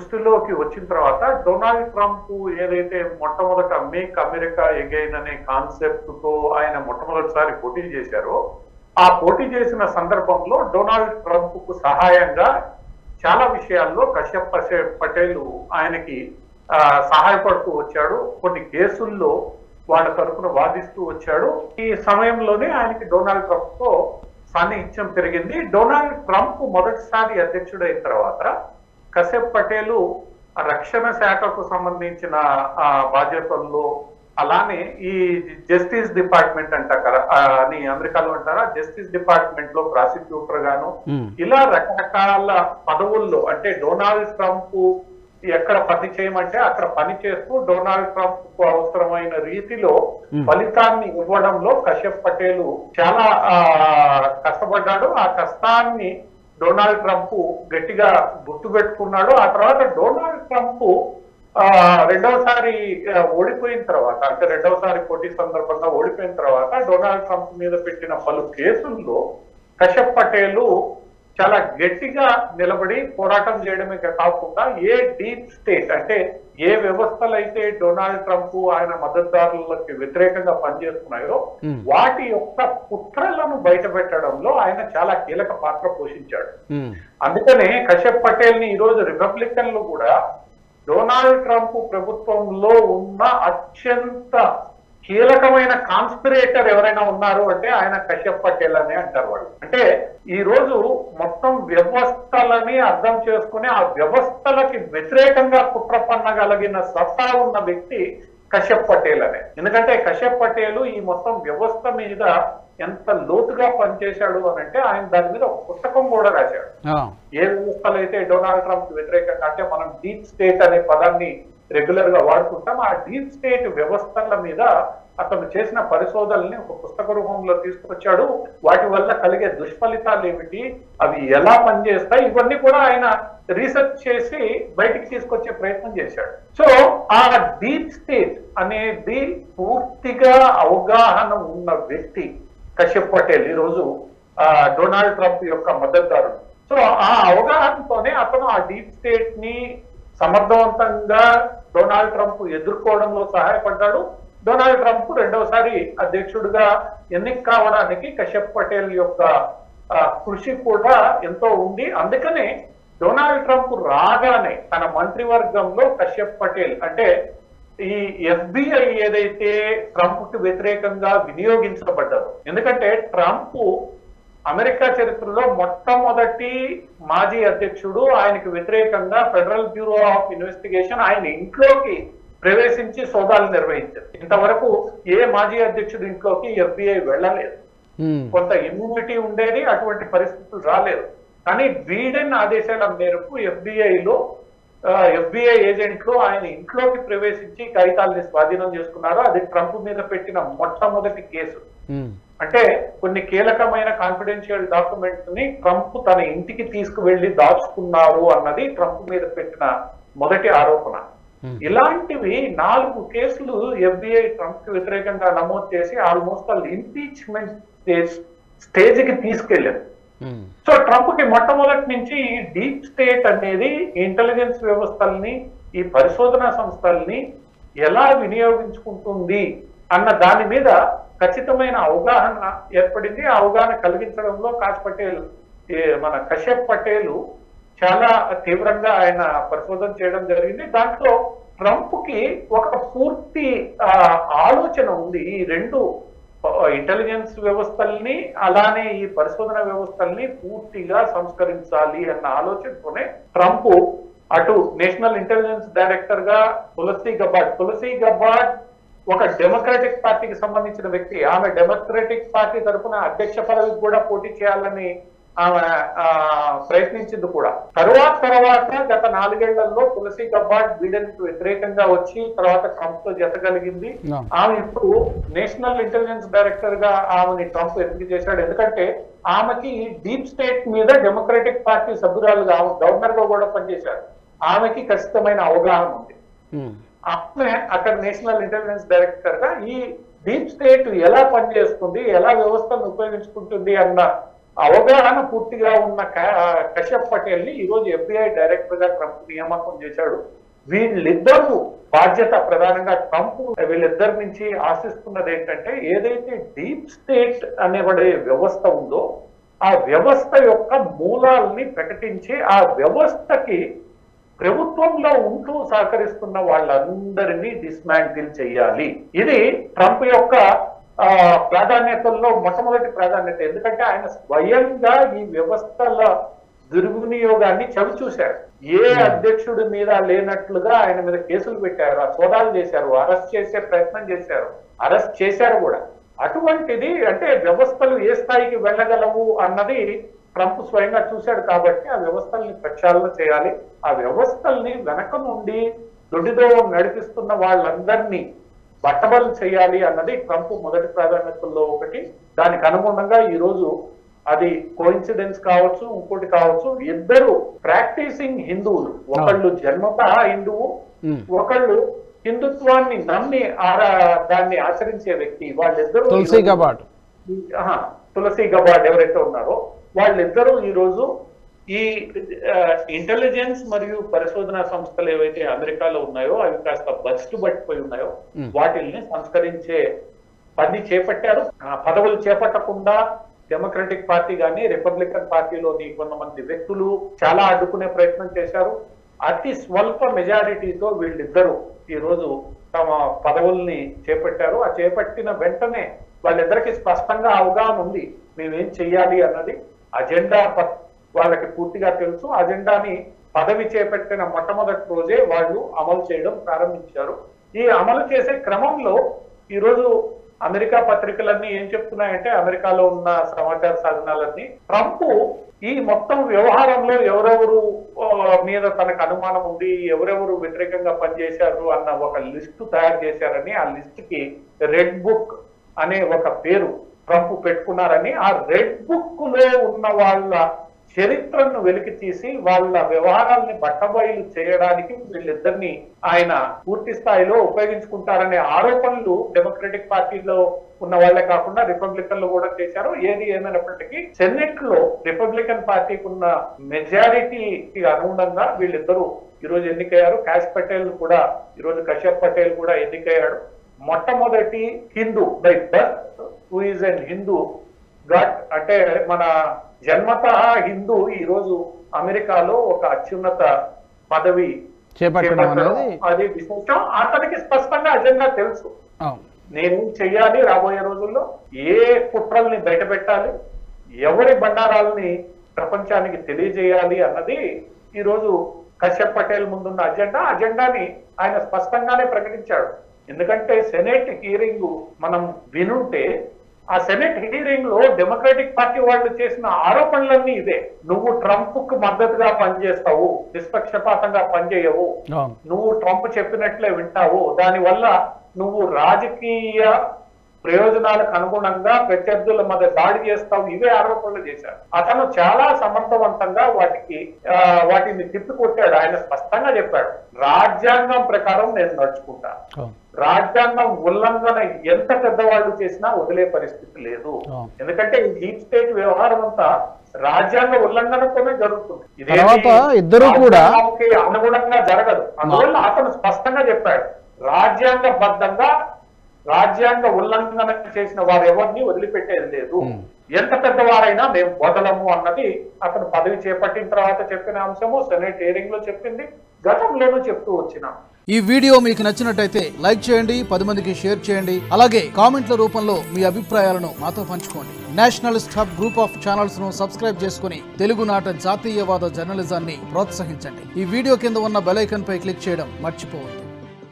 దృష్టిలోకి వచ్చిన తర్వాత Donald Trump ఏదైతే మొట్టమొదట మేక్ అమెరికా ఎగైన్ అనే కాన్సెప్ట్తో ఆయన మొట్టమొదటిసారి పోటీ చేశారో ఆ పోటీ చేసిన సందర్భంలో డొనాల్డ్ ట్రంప్కు సహాయంగా చాలా విషయాల్లో కశ్యప్ పటేల్ ఆయనకి సహాయపడుతూ వచ్చాడు. కొన్ని కేసుల్లో వాళ్ళ తరఫున వాదిస్తూ వచ్చాడు. ఈ సమయంలోనే ఆయనకి డొనాల్డ్ ట్రంప్తో సాన్నిహిత్యం పెరిగింది. డొనాల్డ్ ట్రంప్ మొదటిసారి అధ్యక్షుడైన తర్వాత కశ్యప్ పటేల్ రక్షణ శాఖకు సంబంధించిన ఆ, బాధ్యతల్లో అలానే ఈ జస్టిస్ డిపార్ట్మెంట్ అంట కదా ఆ, అని అమెరికాలో అంటారా? జస్టిస్ డిపార్ట్మెంట్లో ప్రాసిక్యూటర్ గాను ఇలా రకరకాల పదవుల్లో అంటే డొనాల్డ్ ట్రంప్ ఎక్కడ పని చేయమంటే అక్కడ పని చేస్తూ డొనాల్డ్ ట్రంప్కు అవసరమైన రీతిలో. ఫలితాన్ని ఇవ్వడంలో కశ్యప్ పటేల్ చాలా ఆ, కష్టపడ్డాడు. ఆ కష్టాన్ని డొనాల్డ్ ట్రంప్ గట్టిగా గుర్తుపెట్టుకున్నాడు ఆ తర్వాత డొనాల్డ్ ట్రంప్ రెండవసారి ఓడిపోయిన తర్వాత అంటే రెండవసారి పోటీ సందర్భంగా ఓడిపోయిన తర్వాత డొనాల్డ్ ట్రంప్ మీద పెట్టిన పలు కేసుల్లో కశ్యప్ పటేలు చాలా గట్టిగా నిలబడి పోరాటం చేయడమే కాకుండా ఏ డీప్ స్టేట్ అంటే ఏ వ్యవస్థలు అయితే డొనాల్డ్ ట్రంప్ ఆయన మద్దతుదారులకి వ్యతిరేకంగా పనిచేస్తున్నాయో Hmm. వాటి యొక్క కుట్రలను బయట పెట్టడంలో ఆయన చాలా కీలక పాత్ర పోషించాడు ఉమ్, అందుకనే కశ్యప్ పటేల్ని ఈరోజు రిపబ్లికన్లు కూడా డొనాల్డ్ ట్రంప్ ప్రభుత్వంలో ఉన్న అత్యంత కీలకమైన కాన్స్పిరేటర్ ఎవరైనా ఉన్నారు అంటే ఆయన కశ్యప్ పటేల్ అని అంటారు వాళ్ళు. అంటే ఈ రోజు మొత్తం వ్యవస్థలని అర్థం చేసుకుని ఆ వ్యవస్థలకి వ్యతిరేకంగా కుట్ర పన్నగలిగిన సత్తా ఉన్న వ్యక్తి కశ్యప్ పటేల్ అనే. ఎందుకంటే కశ్యప్ పటేల్ ఈ మొత్తం వ్యవస్థ మీద ఎంత లోతుగా పనిచేశాడు అని అంటే ఆయన దాని మీద ఒక పుస్తకం కూడా రాశాడు. ఏ వ్యవస్థలు అయితే డొనాల్డ్ ట్రంప్ వ్యతిరేకంగా అంటే మనం డీప్ స్టేట్ అనే పదాన్ని రెగ్యులర్గా వాడుకుంటాం. ఆ డీప్ స్టేట్ వ్యవస్థల మీద అతను చేసిన పరిశోధనల్ని ఒక పుస్తక రూపంలో తీసుకొచ్చాడు. వాటి వల్ల కలిగే దుష్ఫలితాలు ఏమిటి? అవి ఎలా పనిచేస్తాయి? ఇవన్నీ కూడా ఆయన రీసెర్చ్ చేసి బయటికి తీసుకొచ్చే ప్రయత్నం చేశాడు. సో ఆ డీప్ స్టేట్ అనేది పూర్తిగా అవగాహన ఉన్న వ్యక్తి కశ్యప్ పటేల్ ఈరోజు ఆ, డొనాల్డ్ ట్రంప్ యొక్క మద్దతుదారుడు. సో ఆ అవగాహనతోనే అతను ఆ డీప్ స్టేట్ని సమర్థవంతంగా డొనాల్డ్ ట్రంప్ ఎదుర్కోవడంలో సహాయపడ్డాడు. డొనాల్డ్ ట్రంప్ రెండవసారి అధ్యక్షుడిగా ఎన్నిక కావడానికి కశ్యప్ పటేల్ యొక్క కృషి కూడా ఎంతో ఉంది. అందుకనే డొనాల్డ్ ట్రంప్ రాగానే తన మంత్రివర్గంలో కశ్యప్ పటేల్ అంటే ఈ ఎఫ్బిఐ ఏదైతే ట్రంప్కి వ్యతిరేకంగా వినియోగించబడ్డదో ఎందుకంటే ట్రంప్ అమెరికా చరిత్రలో మొట్టమొదటి మాజీ అధ్యక్షుడు ఆయనకు వ్యతిరేకంగా ఫెడరల్ బ్యూరో ఆఫ్ ఇన్వెస్టిగేషన్ ఆయన ఇంట్లోకి ప్రవేశించి సోదాలు నిర్వహించారు. ఇంతవరకు ఏ మాజీ అధ్యక్షుడు ఇంట్లోకి ఎఫ్బిఐ వెళ్ళలేదు. కొంత ఇమ్యూనిటీ ఉండేది అటువంటి పరిస్థితులు రాలేదు. కానీ బీడెన్ ఆదేశాల మేరకు ఎఫ్బిఐలో ఎఫ్బిఐ ఏజెంట్లు ఆయన ఇంట్లోకి ప్రవేశించి కాగితాలని స్వాధీనం చేసుకున్నారు. అది ట్రంప్ మీద పెట్టిన మొట్టమొదటి కేసు. అంటే కొన్ని కీలకమైన కాన్ఫిడెన్షియల్ డాక్యుమెంట్స్ని ట్రంప్ తన ఇంటికి తీసుకువెళ్ళి దాచుకున్నారు అన్నది ట్రంప్ మీద పెట్టిన మొదటి ఆరోపణ. Hmm. ఇలాంటివి నాలుగు కేసులు ఎఫ్బిఐ ట్రంప్కి వ్యతిరేకంగా నమోదు చేసి ఆల్మోస్ట్ ఆల్ ఇంపీచ్మెంట్ స్టేజ్కి తీసుకెళ్ళారు సో ట్రంప్కి మొట్టమొదటి నుంచి ఈ డీప్ స్టేట్ అనేది ఇంటెలిజెన్స్ వ్యవస్థల్ని ఈ పరిశోధనా సంస్థల్ని ఎలా వినియోగించుకుంటుంది అన్న దాని మీద ఖచ్చితమైన అవగాహన ఏర్పడింది. ఆ అవగాహన కలిగించడంలో కాష్ పటేల్ మన కశ్యప్ పటేల్ చాలా తీవ్రంగా ఆయన పరిశోధన చేయడం జరిగింది. దాంట్లో ట్రంప్కి ఒక పూర్తి ఆలోచన ఉంది. ఈ రెండు ఇంటెలిజెన్స్ వ్యవస్థల్ని అలానే ఈ పరిశోధన వ్యవస్థల్ని పూర్తిగా సంస్కరించాలి అన్న ఆలోచనతోనే ట్రంప్ అటు నేషనల్ ఇంటెలిజెన్స్ డైరెక్టర్గా తులసి గబ్బాడ్ తులసి గబ్బాడ్ ఒక డెమోక్రటిక్ పార్టీకి సంబంధించిన వ్యక్తి ఆమె డెమోక్రటిక్ పార్టీ తరఫున అధ్యక్ష పదవికి కూడా పోటీ చేయాలని ఆమె ప్రయత్నించింది కూడా. తరువాత తర్వాత గత నాలుగేళ్ళలో తులసి గబ్బాడ్ బీడెన్కు వ్యతిరేకంగా వచ్చి తర్వాత ట్రంప్తో జతగలిగింది ఆమె ఇప్పుడు నేషనల్ ఇంటెలిజెన్స్ డైరెక్టర్గా ఆమెని ట్రంప్ ఎంపిక చేశాడు? ఎందుకంటే ఆమెకి డీప్ స్టేట్ మీద డెమోక్రటిక్ పార్టీ సభ్యురాలుగా ఆమె గవర్నర్గా కూడా పనిచేశారు. ఆమెకి ఖచ్చితమైన అవగాహన ఉంది. అప్పుడే అక్కడ నేషనల్ ఇంటెలిజెన్స్ డైరెక్టర్గా ఈ డీప్ స్టేట్ ఎలా పనిచేస్తుంది ఎలా వ్యవస్థను ఉపయోగించుకుంటుంది అన్న అవగాహన పూర్తిగా ఉన్న కశ్యప్ పటేల్ని ఈ రోజు ఎఫ్బిఐ డైరెక్టర్గా ట్రంప్ నియామకం చేశాడు. వీళ్ళిద్దరూ బాధ్యత ప్రధానంగా ట్రంప్ వీళ్ళిద్దరి నుంచి ఆశిస్తున్నది ఏంటంటే ఏదైతే డీప్ స్టేట్ అనేబడే వ్యవస్థ ఉందో ఆ వ్యవస్థ యొక్క మూలాల్ని ప్రకటించి ఆ వ్యవస్థకి ప్రభుత్వంలో ఉంటూ సహకరిస్తున్న వాళ్ళందరినీ డిస్మాంటిల్ చేయాలి. ఇది ట్రంప్ యొక్క ఆ, ప్రాధాన్యతల్లో మొట్టమొదటి ప్రాధాన్యత. ఎందుకంటే ఆయన స్వయంగా ఈ వ్యవస్థల దుర్వినియోగాన్ని చవి చూశారు. ఏ అధ్యక్షుడి మీద లేనట్లుగా ఆయన మీద కేసులు పెట్టారు ఆ సోదాలు చేశారు అరెస్ట్ చేసే ప్రయత్నం చేశారు అరెస్ట్ చేశారు కూడా. అటువంటిది అంటే వ్యవస్థలు ఏ స్థాయికి వెళ్ళగలవు అన్నది ట్రంప్ స్వయంగా చూశాడు కాబట్టి ఆ వ్యవస్థల్ని ప్రక్షాళన చేయాలి. ఆ వ్యవస్థల్ని వెనక నుండి దొడ్డిదో నడిపిస్తున్న వాళ్ళందరినీ బట్టబలు చేయాలి అన్నది ట్రంప్ మొదటి ప్రాధాన్యతల్లో ఒకటి. దానికి అనుగుణంగా ఈ రోజు అది కోఇన్సిడెన్స్ కావచ్చు ఇంకోటి కావచ్చు. ఇద్దరు ప్రాక్టీసింగ్ హిందువులు. ఒకళ్ళు జన్మత హిందువు. ఒకళ్ళు హిందుత్వాన్ని నమ్మి ఆరా దాన్ని ఆచరించే వ్యక్తి. వాళ్ళిద్దరూ తులసి ఈరోజు- గబాడ్ తులసి గబాడ్ ఎవరైతే ఉన్నారో వాళ్ళిద్దరూ ఈ రోజు ఈ ఇంటెలిజెన్స్ మరియు పరిశోధన సంస్థలు ఏవైతే అమెరికాలో ఉన్నాయో అవి కాస్త బస్టు పట్టిపోయి ఉన్నాయో. వాటిల్ని సంస్కరించే పని చేపట్టారు. ఆ పదవులు చేపట్టకుండా డెమోక్రటిక్ పార్టీ గాని రిపబ్లికన్ పార్టీలోని కొంతమంది వ్యక్తులు చాలా అడ్డుకునే ప్రయత్నం చేశారు. అతి స్వల్ప మెజారిటీతో వీళ్ళిద్దరూ ఈ రోజు తమ పదవుల్ని చేపట్టారు. ఆ చేపట్టిన వెంటనే వాళ్ళిద్దరికి స్పష్టంగా అవగాహన ఉంది. మేమేం చెయ్యాలి అన్నది అజెండా ప- వాళ్ళకి పూర్తిగా తెలుసు. అజెండాని పదవి చేపట్టిన మొట్టమొదటి రోజే వాళ్ళు అమలు చేయడం ప్రారంభించారు. ఈ అమలు చేసే క్రమంలో ఈరోజు అమెరికా పత్రికలన్నీ ఏం చెప్తున్నాయంటే అమెరికాలో ఉన్న సమాచార సాధనాలన్నీ ట్రంప్ ఈ మొత్తం వ్యవహారంలో ఎవరెవరు మీద తనకు అనుమానం ఉంది ఎవరెవరు వ్యతిరేకంగా పనిచేశారు అన్న ఒక లిస్టు తయారు చేశారని ఆ లిస్టుకి రెడ్ బుక్ అనే ఒక పేరు ట్రంప్ పెట్టుకున్నారని ఆ రెడ్ బుక్లో ఉన్న వాళ్ళ చరిత్రను వెలికి తీసి వాళ్ళ వ్యవహారాల్ని బట్టబయలు చేయడానికి వీళ్ళిద్దరిని ఆయన పూర్తి స్థాయిలో ఉపయోగించుకుంటారనే ఆరోపణలు డెమోక్రటిక్ పార్టీలో ఉన్న వాళ్ళే కాకుండా రిపబ్లికన్లు కూడా చేశారు. ఏది ఏమైనప్పటికీ సెనెట్లో రిపబ్లికన్ పార్టీకి ఉన్న మెజారిటీకి అనుగుణంగా వీళ్ళిద్దరూ ఈరోజు ఎన్నికయ్యారు. కాష్ పటేల్ కూడా ఈరోజు కశ్యప్ పటేల్ కూడా ఎన్నికయ్యాడు. మొట్టమొదటి Hindu by birth who is an Hindu gut అంటే మన జన్మత హిందూ ఈ రోజు అమెరికాలో ఒక అత్యున్నత పదవి అది విశేషం. అతనికి స్పష్టంగా అజెండా తెలుసు. నేను చెయ్యాలి రాబోయే రోజుల్లో. ఏ కుట్రల్ని బయట పెట్టాలి ఎవరి బండారాలని ప్రపంచానికి తెలియజేయాలి అన్నది ఈ రోజు కశ్యప్ పటేల్ ముందున్న అజెండా. అజెండాని ఆయన స్పష్టంగానే ప్రకటించాడు. ఎందుకంటే సెనేట్ హీరింగ్ మనం వినుంటే ఆ సెనెట్ హీరింగ్లో డెమోక్రటిక్ పార్టీ వాళ్ళు చేసిన ఆరోపణలన్నీ ఇదే నువ్వు ట్రంప్కు మద్దతుగా పనిచేస్తావు నిష్పక్షపాతంగా పనిచేయవు. నువ్వు ట్రంప్ చెప్పినట్లే వింటావు. దానివల్ల నువ్వు రాజకీయ ప్రయోజనాలకు అనుగుణంగా ప్రత్యర్థుల మధ్య దాడి చేస్తావు ఇవే ఆరోపణలు చేశారు. అతను చాలా సమర్థవంతంగా వాటికి వాటిని తిప్పికొట్టాడు. ఆయన స్పష్టంగా చెప్పాడు. రాజ్యాంగం ప్రకారం నేను నడుచుకుంటా. రాజ్యాంగం ఉల్లంఘన ఎంత పెద్దవాళ్ళు చేసినా వదిలే పరిస్థితి లేదు. ఎందుకంటే ఈ డీప్ స్టేట్ వ్యవహారం అంతా రాజ్యాంగ ఉల్లంఘనతోనే జరుగుతుంది. తర్వాత ఇద్దరూ కూడా- అనుగుణంగా జరగదు. అందువల్ల అతను స్పష్టంగా చెప్పాడు. రాజ్యాంగబద్ధంగా రాజ్యాంగ ఉల్లంఘన చేసిన వారు ఎవరిని వదిలిపెట్టేది లేదు. ఎంత పెద్దవారైనా మేము వదలము అన్నది అతను పదవి చేపట్టిన తర్వాత చెప్పిన అంశము సెనెట్ హియరింగ్లో చెప్పింది గతంలోనూ చెప్తూ వచ్చినాం. ఈ వీడియో మీకు నచ్చినట్టయితే లైక్ చేయండి పది మందికి షేర్ చేయండి. అలాగే కామెంట్ల రూపంలో మీ అభిప్రాయాలను మాతో పంచుకోండి. నేషనలిస్ట్ హబ్ గ్రూప్ ఆఫ్ ఛానల్స్ను సబ్స్క్రైబ్ చేసుకుని తెలుగునాట జాతీయవాద జర్నలిజాన్ని ప్రోత్సహించండి. ఈ వీడియో కింద ఉన్న బెల్ ఐకాన్ పై క్లిక్ చేయడం మర్చిపోవద్దు.